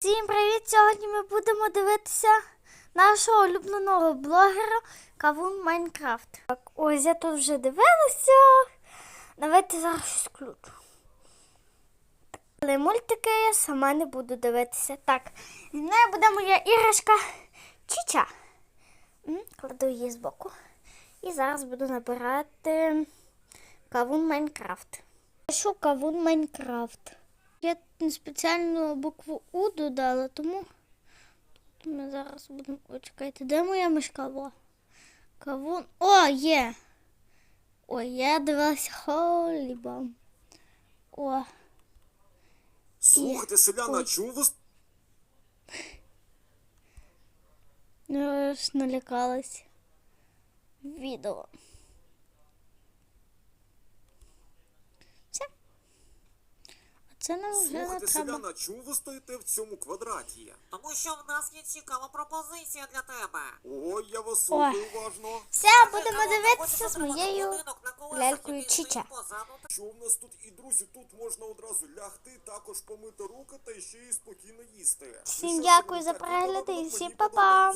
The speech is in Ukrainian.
Всім привіт! Сьогодні ми будемо дивитися нашого улюбленого блогера Кавун Майнкрафт. Так, ось я тут вже дивилася. Давайте зараз щось включу. Але мультики я сама не буду дивитися. Так, зі мною буде моя іграшка Чіча. Кладу її збоку. І зараз буду набирати Кавун Майнкрафт. Пишу Кавун Майнкрафт. Я не спеціально букву У додала, тому тут ми зараз будемо. О, чекайте, де моя мишка була? Кавун. О, є! Ой, я дивилася холібам. О, Слухайте, селяна, чому ви ну я ж налякалась. Відео. Все. А це нам вже не слухайте, треба. селяна, чому ви стоїте в цьому квадраті? Тому що в нас є цікава пропозиція для тебе. Ой, я вас слухаю уважно. Все, будемо дивитися з моєю лялькою Чіча. Що в нас тут і друзі, тут можна одразу лягти, також помити руки та ще й спокійно їсти. Всім що, дякую за перегляд і всім па-па.